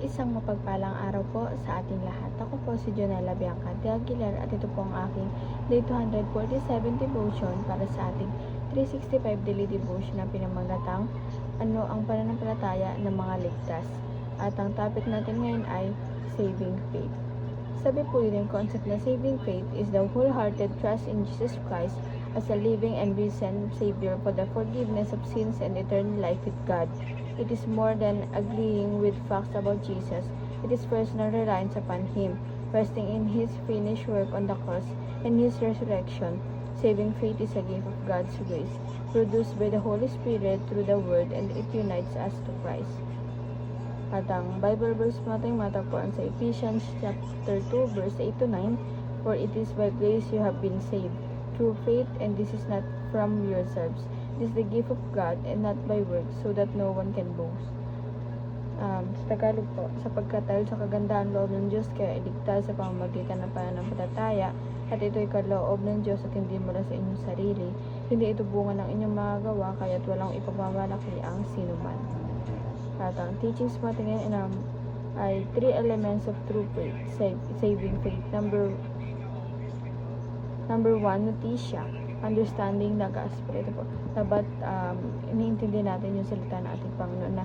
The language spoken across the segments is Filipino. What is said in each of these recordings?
Isang mapagpalang araw po sa ating lahat. Ako po si Jonella Bianca de Aguilar at ito po ang aking Day 247 devotion para sa ating 365 daily devotion na pinamagatang ano ang pananampalataya ng mga ligtas. At ang topic natin ngayon ay saving faith. Sabi po yun yung concept na saving faith is the wholehearted trust in Jesus Christ as a living and risen Savior for the forgiveness of sins and eternal life with God. It is more than agreeing with facts about Jesus. It is personal reliance upon Him, resting in His finished work on the cross and His resurrection. Saving faith is a gift of God's grace, produced by the Holy Spirit through the Word, and it unites us to Christ. At ang Bible verse natin matagpuan sa Ephesians chapter 2 verse 8 to 9, For it is by grace you have been saved, through faith, and this is not from yourselves. It is the gift of God, and not by works, so that no one can boast. Um, sa Tagalog po, sapagkat dahil sa kagandahan loob ng Diyos, kaya iligtas sa pamamagitan ng pananampalataya, at ito'y kaloob ng Diyos at hindi mula sa inyong sarili. Hindi ito bunga ng inyong mga gawa, kaya't walang ipagmamalaki ang sinuman. At ang teachings natin ngayon um, ay three elements of true faith, save, saving faith. Number number one, notisya, understanding gospel. Ito po, dapat um, iniintindi natin yung salita ng ating Panginoon na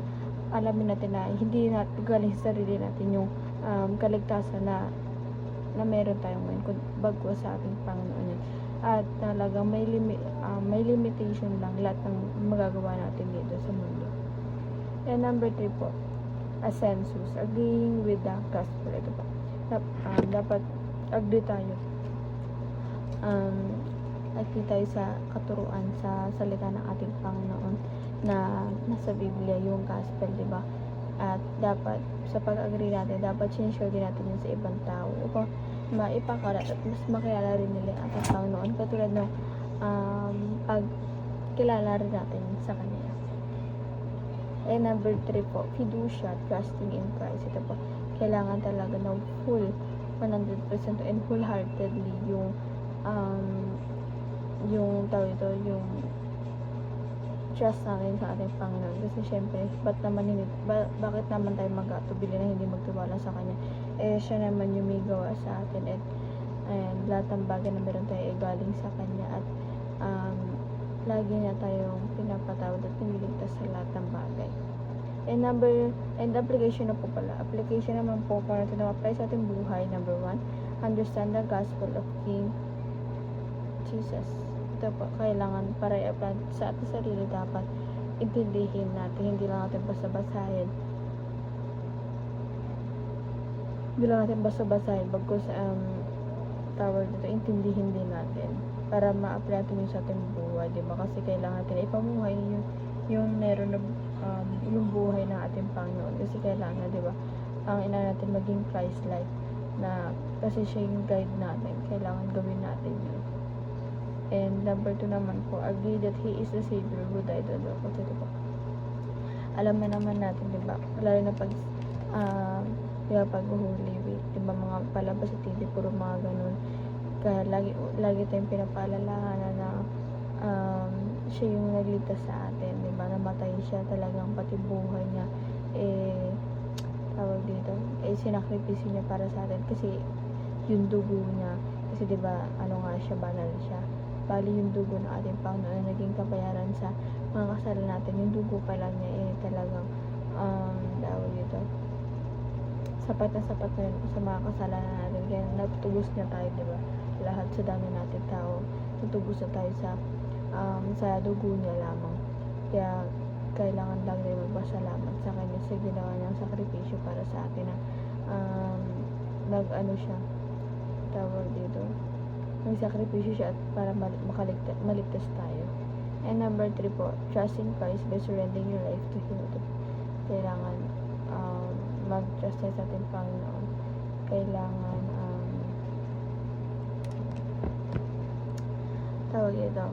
alamin natin na hindi na galing sa sarili natin yung um, kaligtasan na na meron tayong ngayon kung bago sa ating Panginoon yun. At talagang may, limi, um, may limitation lang lahat ng magagawa natin dito sa mundo. And number three po, a census, agreeing with the gospel. Ito po. Dap, um, dapat agree tayo. Um, agree tayo sa katuruan sa salita ng ating Panginoon na nasa Biblia yung gospel, di ba? At dapat, sa pag-agree natin, dapat sinishare din natin yun sa ibang tao upang maipakalat at mas makilala rin nila ang ating Panginoon katulad ng um, pagkilala rin natin sa Kanya. And number three po, fiducia, trusting in Christ. Ito po, kailangan talaga ng full, 100% and wholeheartedly yung um, yung tawag ito, yung trust natin sa ating Panginoon. Kasi syempre, ba't naman hindi, ba, bakit naman tayo mag-atubili na hindi magtiwala sa Kanya? Eh, siya naman yung may gawa sa atin. At, and lahat ng bagay na meron tayo ay galing sa Kanya. At, um, lagi niya tayong pinapatawad at piniligtas sa lahat ng bagay. And number, and application na po pala. Application naman po para ito na-apply sa ating buhay. Number one, understand the gospel of King Jesus. Ito po, kailangan para i-apply sa ating sarili dapat intindihin natin. Hindi lang natin basta-basahin. Hindi lang natin basta-basahin. Bagkus, um, tawag dito, intindihin din natin para ma-apply natin yung sa ating buhay, di ba? Kasi kailangan natin ipamuhay yung, yung meron na um, yung buhay ng ating Panginoon. Kasi kailangan, di ba? Ang ina natin maging Christ-like na kasi siya yung guide natin. Kailangan gawin natin yun. And number two naman po, agree that He is the Savior who died on the cross. Po. Alam na naman natin, di ba? Lalo na pag, uh, pag Holy Week, di ba, mga palabas sa TV, puro mga ganun. Kaya lagi, lagi tayong pinapaalalahanan na um, siya yung nagligtas sa atin, di ba? Namatay siya talagang pati buhay niya, eh, tawag dito, eh, sinakripisyo niya para sa atin kasi yung dugo niya, kasi di ba, ano nga siya, banal siya. Bali yung dugo ng ating Panginoon na naging kabayaran sa mga kasalanan natin. Yung dugo pa lang niya, eh, talagang, um, tawag dito, sapat na sapat na yun sa mga kasalanan natin. Kaya natubos na tayo, di ba? Lahat sa dami natin tao, natubos na tayo sa um, sa dugo niya lamang. Kaya kailangan lang tayo magpasalamat sa kanya sa ginawa niyang sakripisyo para sa atin na um, nag ano siya tawag dito nagsakripisyo siya at para makaligtas, maligtas tayo. And number three po trust in Christ by surrendering your life to Him. Kailangan um, mag-trust tayo sa ating Panginoon. Kailangan um, tawag ito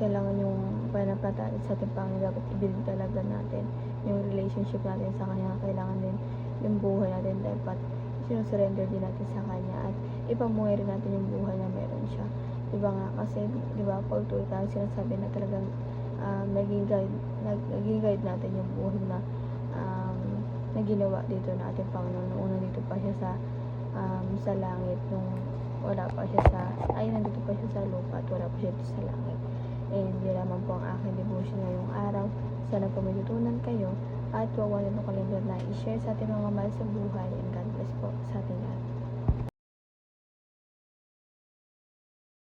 kailangan yung pananampalataya sa ating Panginoon. Dapat i-build talaga natin yung relationship natin sa Kanya. Kailangan din yung buhay natin dapat sinusurrender din natin sa Kanya. At ipamuhay rin natin yung buhay na meron siya di ba nga kasi di ba pag tuloy tayo sinasabi na talagang um, naging guide nag, naging guide natin yung buhay na um, na ginawa dito na ating Panginoon. Una dito pa siya sa um, sa langit nung wala pa siya sa ay nandito pa siya sa lupa at wala pa siya dito sa langit. And yun naman po ang aking devotion ngayong araw. Sana po may tutunan kayo at huwag niyo kalimutan na i-share sa ating mga mahal sa buhay and God bless po sa ating lahat.